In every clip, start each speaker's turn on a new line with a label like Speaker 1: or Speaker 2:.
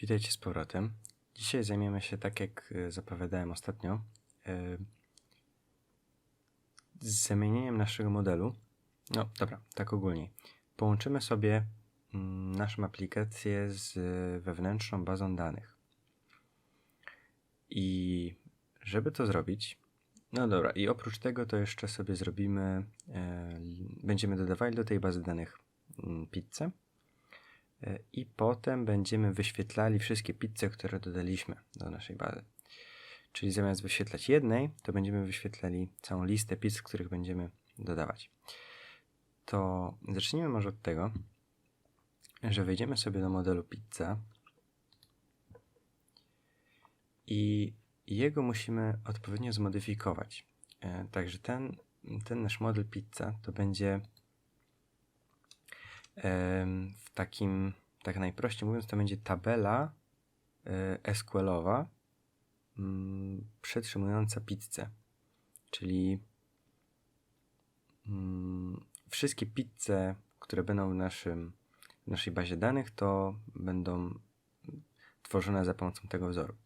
Speaker 1: Witajcie z powrotem. Dzisiaj zajmiemy się, tak jak e, zapowiadałem ostatnio, e, zamienieniem naszego modelu. No dobra, tak ogólnie. Połączymy sobie mm, naszą aplikację z e, wewnętrzną bazą danych. I żeby to zrobić, no dobra, i oprócz tego to jeszcze sobie zrobimy, będziemy dodawali do tej bazy danych mm, pizzę. E, I potem będziemy wyświetlali wszystkie pizze, które dodaliśmy do naszej bazy. Czyli zamiast wyświetlać jednej, to będziemy wyświetlali całą listę pizz, których będziemy dodawać. To zacznijmy może od tego, że wejdziemy sobie do modelu pizza i jego musimy odpowiednio zmodyfikować. E, Także ten, ten nasz model pizza to będzie w takim, tak najprościej mówiąc, to będzie tabela e, SQL-owa mm, przetrzymująca pizzę. Czyli mm, wszystkie pizze, które będą w, naszym, w naszej bazie danych, to będą tworzone za pomocą tego wzoru.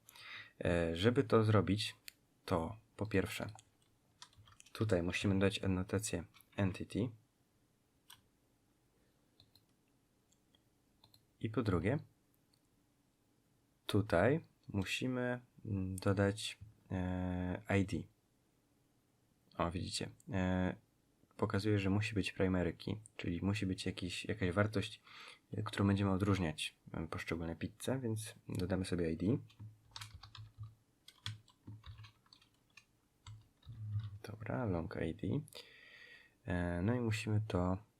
Speaker 1: E, Żeby to zrobić, to po pierwsze, tutaj musimy dać anotację entity. I po drugie, tutaj musimy mm, dodać e, ID. O, widzicie. E, pokazuje, że musi być primary key, czyli musi być jakiś, jakaś wartość, e, którą będziemy odróżniać poszczególne pizze, więc dodamy sobie ID. Dobra, long ID. No i musimy to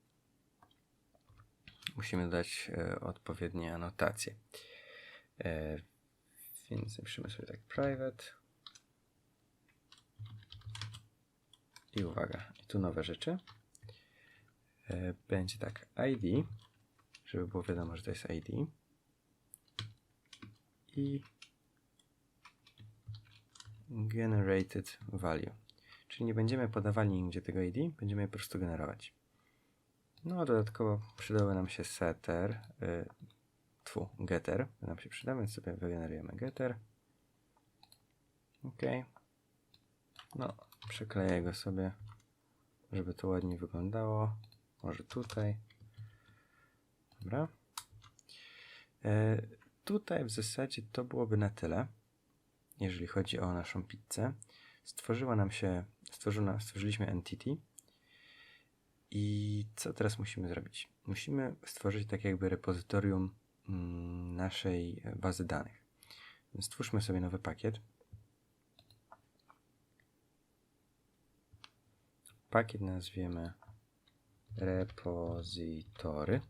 Speaker 1: musimy dać e, odpowiednie anotacje. E, więc napiszemy sobie tak private. I uwaga, i tu nowe rzeczy. E, będzie tak ID, żeby było wiadomo, że to jest ID. I generated value. Czyli nie będziemy podawali nigdzie tego ID, będziemy je po prostu generować. No, dodatkowo przydałby nam się setter, y, tfu, getter, nam się przyda, więc sobie wygenerujemy getter. Ok. No, przykleję go sobie, żeby to ładnie wyglądało. Może tutaj. Dobra. E, tutaj w zasadzie to byłoby na tyle, jeżeli chodzi o naszą pizzę. Stworzyła nam się, stworzyła, stworzyliśmy entity, i co teraz musimy zrobić? Musimy stworzyć tak jakby repozytorium mm, naszej bazy danych. Stwórzmy sobie nowy pakiet. Pakiet nazwiemy repozytory.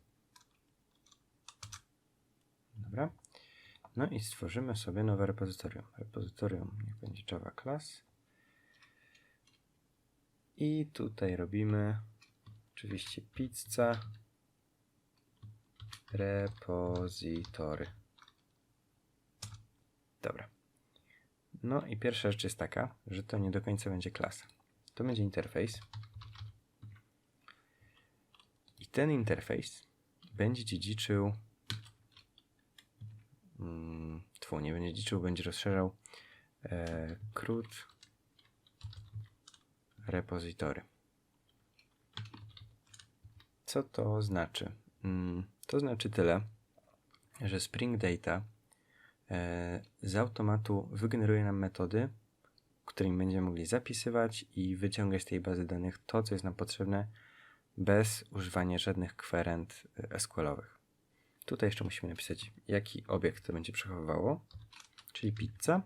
Speaker 1: Dobra. No i stworzymy sobie nowe repozytorium. Repozytorium niech będzie Java Class. I tutaj robimy Oczywiście pizza repozytory. Dobra. No i pierwsza rzecz jest taka, że to nie do końca będzie klasa. To będzie interfejs. I ten interfejs będzie dziedziczył mm, tfu, nie będzie dziedziczył, będzie rozszerzał e, CRUD repozytory. Co to znaczy? Mm, To znaczy tyle, że Spring Data e, z automatu wygeneruje nam metody, którymi będziemy mogli zapisywać i wyciągać z tej bazy danych to, co jest nam potrzebne, bez używania żadnych kwerent e, SQL-owych. Tutaj jeszcze musimy napisać, jaki obiekt to będzie przechowywało, czyli pizza.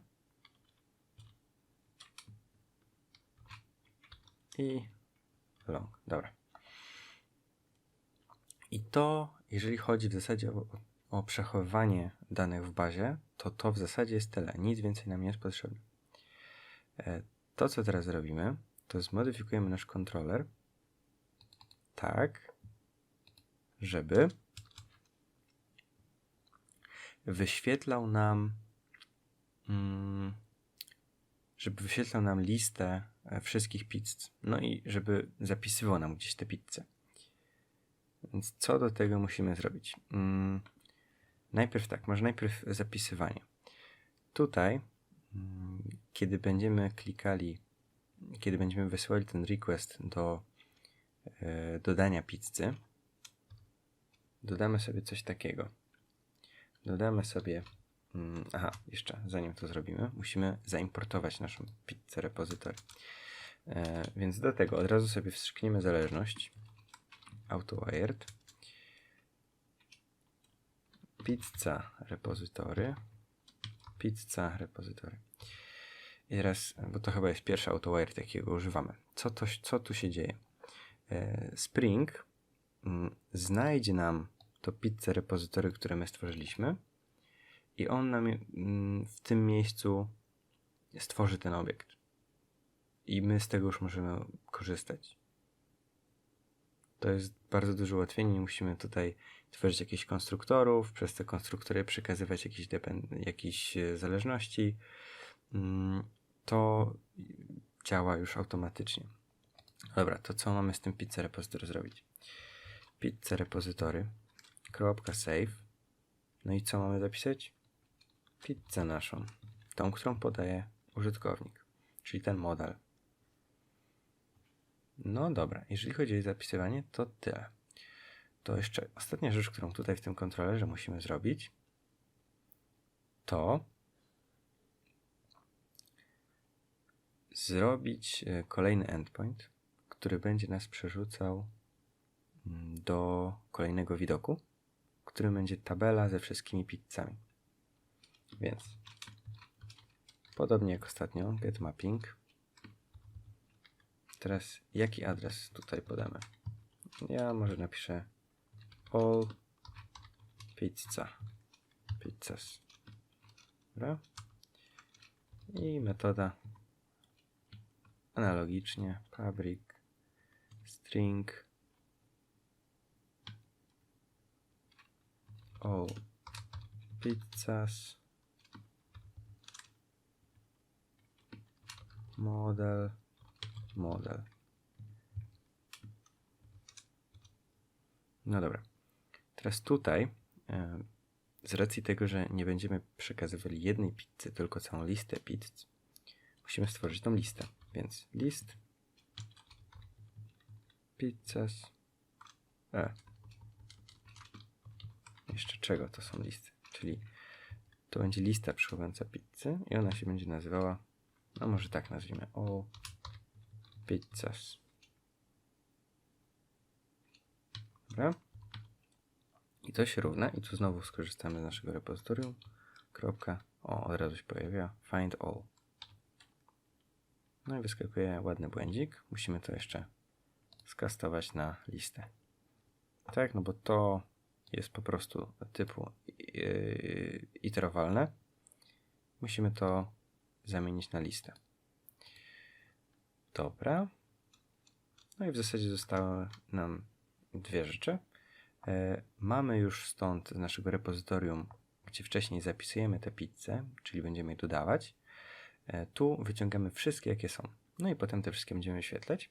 Speaker 1: I long. Dobra. I to, jeżeli chodzi w zasadzie o, o przechowywanie danych w bazie, to to w zasadzie jest tyle. Nic więcej nam nie jest potrzebne. E, To, co teraz zrobimy, to zmodyfikujemy nasz kontroler tak, żeby wyświetlał nam mm, żeby wyświetlał nam listę e, wszystkich pizz. No i żeby zapisywał nam gdzieś te pizze. Więc co do tego musimy zrobić? Mm, najpierw tak, może najpierw zapisywanie. Tutaj, mm, kiedy będziemy klikali, kiedy będziemy wysyłali ten request do e, dodania pizzy, dodamy sobie coś takiego. Dodamy sobie, mm, aha, jeszcze zanim to zrobimy, musimy zaimportować naszą pizzę repozytory. E, więc do tego od razu sobie wstrzykniemy zależność autowired. Pizza repozytory. Pizza repozytory. I teraz, bo to chyba jest pierwszy autowired jakiego używamy. Co, to, co tu się dzieje? E, Spring mm, znajdzie nam to pizzę repozytory, które my stworzyliśmy. I on nam mm, w tym miejscu stworzy ten obiekt. I my z tego już możemy korzystać. To jest bardzo duże ułatwienie, nie musimy tutaj tworzyć jakichś konstruktorów, przez te konstruktory przekazywać jakieś, jakieś e, zależności. Mm, to działa już automatycznie. Dobra, to co mamy z tym pizza repozytory zrobić? Pizza repozytory, kropka save. No i co mamy zapisać? Pizzę naszą, tą, którą podaje użytkownik, czyli ten model. No dobra, jeżeli chodzi o zapisywanie, to tyle. To jeszcze ostatnia rzecz, którą tutaj w tym kontrolerze musimy zrobić, to zrobić e, kolejny endpoint, który będzie nas przerzucał mm, do kolejnego widoku, którym będzie tabela ze wszystkimi pizzami. Więc podobnie jak ostatnio, get mapping Teraz jaki adres tutaj podamy? Ja może napiszę all pizza. Pizzas. Dobra. I metoda analogicznie fabric string all pizzas model model. No dobra. Teraz tutaj, e, z racji tego, że nie będziemy przekazywali jednej pizzy, tylko całą listę pizz, musimy stworzyć tą listę. Więc list pizzas e. Jeszcze czego to są listy? Czyli to będzie lista przechowująca pizzy i ona się będzie nazywała, no może tak nazwijmy, all pizzas. Dobra. I to się równa. I tu znowu skorzystamy z naszego repozytorium. Kropka. O, od razu się pojawia. Find all. No i wyskakuje ładny błędzik. Musimy to jeszcze skastować na listę. Tak, no bo to jest po prostu typu yy, iterowalne. Musimy to zamienić na listę. Dobra. No i w zasadzie zostały nam dwie rzeczy. E, mamy już stąd z naszego repozytorium, gdzie wcześniej zapisujemy te pizze, czyli będziemy je dodawać. E, tu wyciągamy wszystkie, jakie są. No i potem te wszystkie będziemy wyświetlać.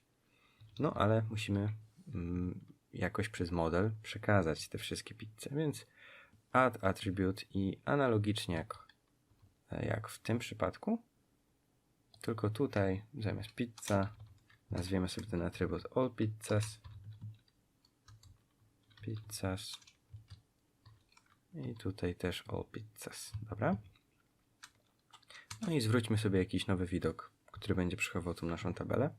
Speaker 1: No ale musimy mm, jakoś przez model przekazać te wszystkie pizze, więc add attribute i analogicznie jak, jak w tym przypadku tylko tutaj zamiast pizza nazwiemy sobie ten atrybut all pizzas. Pizzas. I tutaj też all pizzas. Dobra? No i zwróćmy sobie jakiś nowy widok, który będzie przechowywał tą naszą tabelę.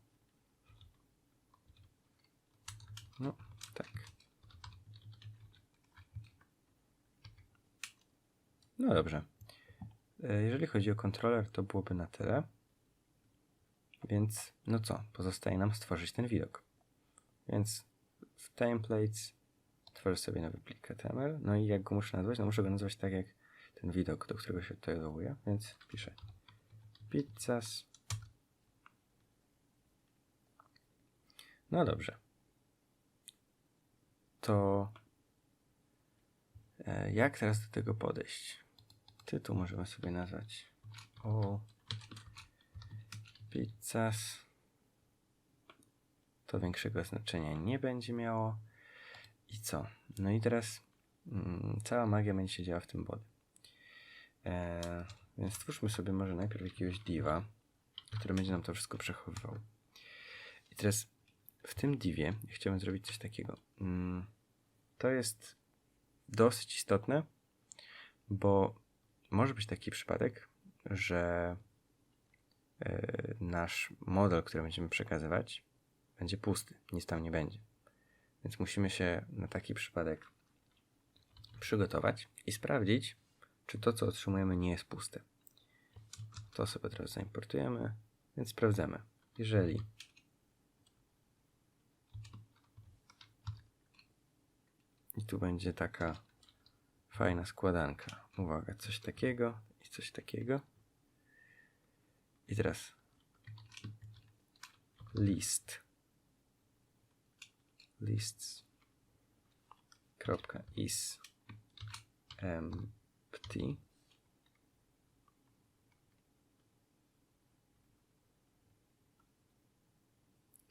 Speaker 1: No, tak. No dobrze. E, jeżeli chodzi o kontroler, to byłoby na tyle. Więc no co, pozostaje nam stworzyć ten widok. Więc w templates tworzę sobie nowy plik HTML. No i jak go muszę nazwać? No muszę go nazwać tak jak ten widok, do którego się tutaj odwołuję. Więc piszę pizzas. No dobrze. To e, jak teraz do tego podejść? Tytuł możemy sobie nazwać o pizzas. To większego znaczenia nie będzie miało. I co? No i teraz mm, cała magia będzie się działa w tym body. E, więc stwórzmy sobie może najpierw jakiegoś diva, który będzie nam to wszystko przechowywał. I teraz w tym divie chciałbym zrobić coś takiego. Mm, to jest dosyć istotne, bo może być taki przypadek, że nasz model, który będziemy przekazywać, będzie pusty, nic tam nie będzie. Więc musimy się na taki przypadek przygotować i sprawdzić, czy to, co otrzymujemy, nie jest puste. To sobie teraz zaimportujemy, więc sprawdzamy. Jeżeli i tu będzie taka fajna składanka. Uwaga, coś takiego i coś takiego. I teraz. List. Lists kropka is empty.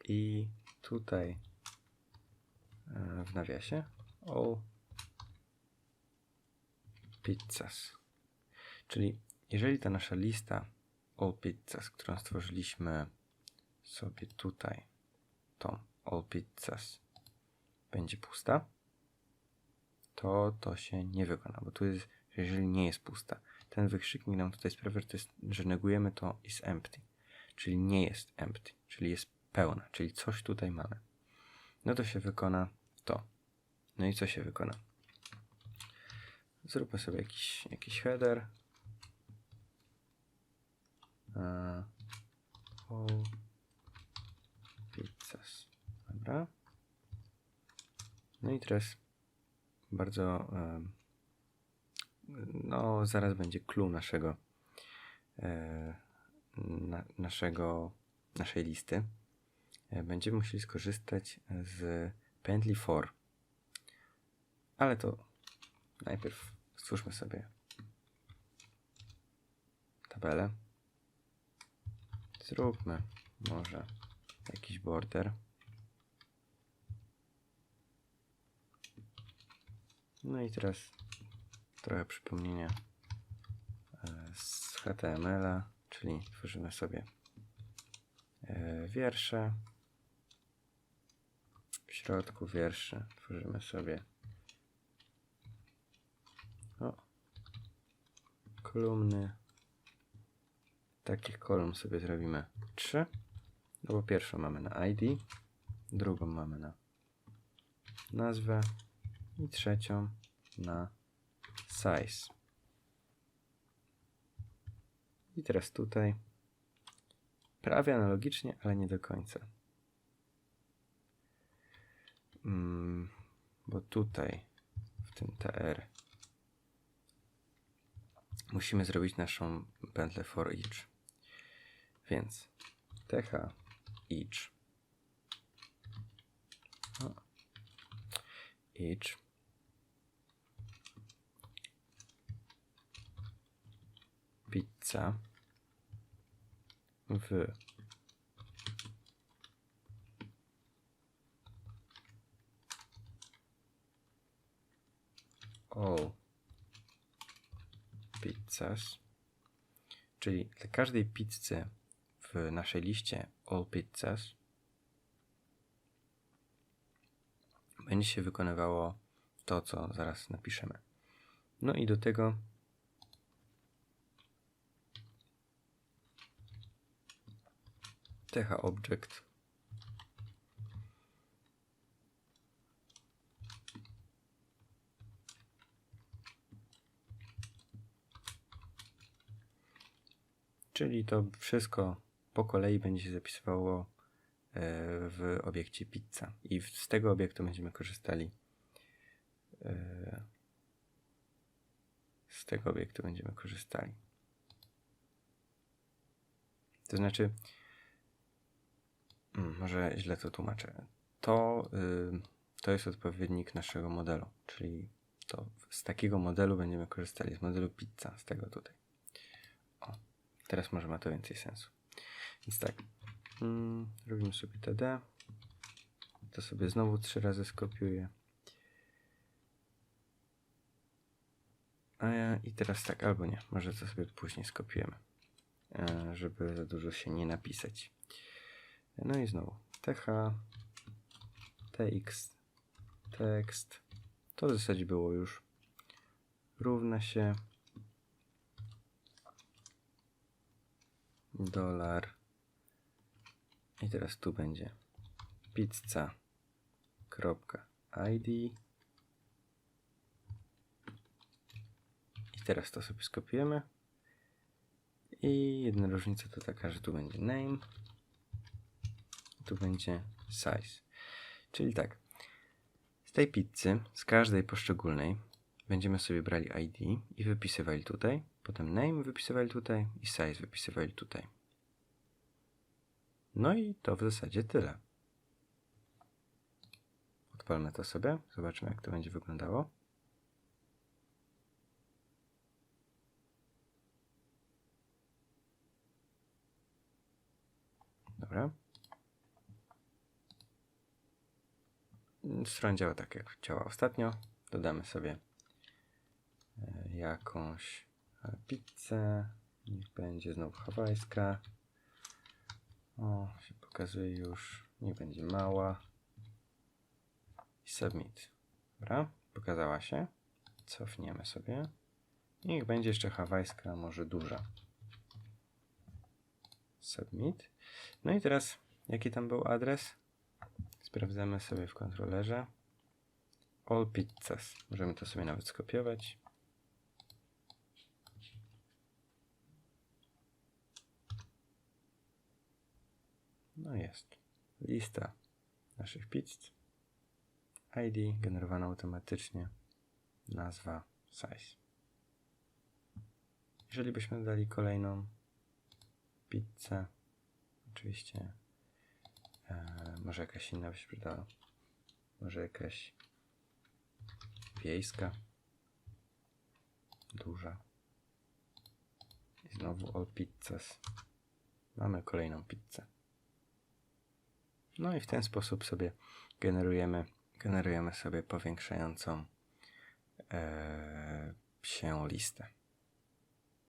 Speaker 1: I tutaj e, w nawiasie. All pizzas. Czyli jeżeli ta nasza lista all pizzas, którą stworzyliśmy sobie tutaj, tą all pizzas, będzie pusta, to to się nie wykona, bo tu jest, jeżeli nie jest pusta. Ten wykrzyknik nam tutaj sprawia, że, jest, że negujemy to is empty, czyli nie jest empty, czyli jest pełna, czyli coś tutaj mamy. No to się wykona to. No i co się wykona? Zróbmy sobie jakiś, jakiś header. All pizzas. Dobra. No i teraz bardzo no zaraz będzie clue naszego e, na, naszego naszej listy. E, będziemy musieli skorzystać z pętli for. Ale to najpierw stwórzmy sobie tabelę. Zróbmy może jakiś border. No i teraz trochę przypomnienia e, z HTML-a, czyli tworzymy sobie e, wiersze. W środku wierszy tworzymy sobie o, kolumny. Takich kolumn sobie zrobimy trzy. No bo pierwszą mamy na ID, drugą mamy na nazwę, i trzecią na size. I teraz tutaj prawie analogicznie, ale nie do końca. Mm, bo tutaj w tym TR musimy zrobić naszą pętlę for each. Więc th each each pizza. W. All pizzas, czyli dla każdej pizzy naszej liście all pizzas będzie się wykonywało to, co zaraz napiszemy. No i do tego techa object Czyli to wszystko po kolei będzie się zapisywało e, w obiekcie pizza. I z tego obiektu będziemy korzystali. E, z tego obiektu będziemy korzystali. To znaczy, Hmm, może źle to tłumaczę. To, yy, to jest odpowiednik naszego modelu, czyli to z takiego modelu będziemy korzystali, z modelu pizza, z tego tutaj. O, teraz może ma to więcej sensu. Więc tak, yy, robimy sobie TD. To sobie znowu trzy razy skopiuję. A ja, I teraz tak, albo nie, może to sobie później skopiujemy, e, żeby za dużo się nie napisać. No i znowu TH, TX, tekst, to w zasadzie było już, równa się dolar i teraz tu będzie pizza kropka id i teraz to sobie skopiujemy. I jedna różnica to taka, że tu będzie name. Tu będzie size. Czyli tak. Z tej pizzy, z każdej poszczególnej będziemy sobie brali ID i wypisywali tutaj, potem name wypisywali tutaj i size wypisywali tutaj. No i to w zasadzie tyle. Odpalmy to sobie, zobaczmy jak to będzie wyglądało. Dobra. Strona działa tak jak działa ostatnio. Dodamy sobie e, jakąś pizzę. Niech będzie znowu hawajska. O, się pokazuje już. Nie będzie mała. Submit. Dobra, pokazała się. Cofniemy sobie. Niech będzie jeszcze hawajska, może duża. Submit. No i teraz, jaki tam był adres? Sprawdzamy sobie w kontrolerze. All pizzas. Możemy to sobie nawet skopiować. No jest. Lista naszych pizz. ID generowana automatycznie. Nazwa size. Jeżeli byśmy dodali kolejną pizzę, oczywiście e, może jakaś inna by się przydała. Może jakaś wiejska, duża. I znowu all pizzas. Mamy kolejną pizzę. No i w ten sposób sobie generujemy, generujemy sobie powiększającą e, się listę.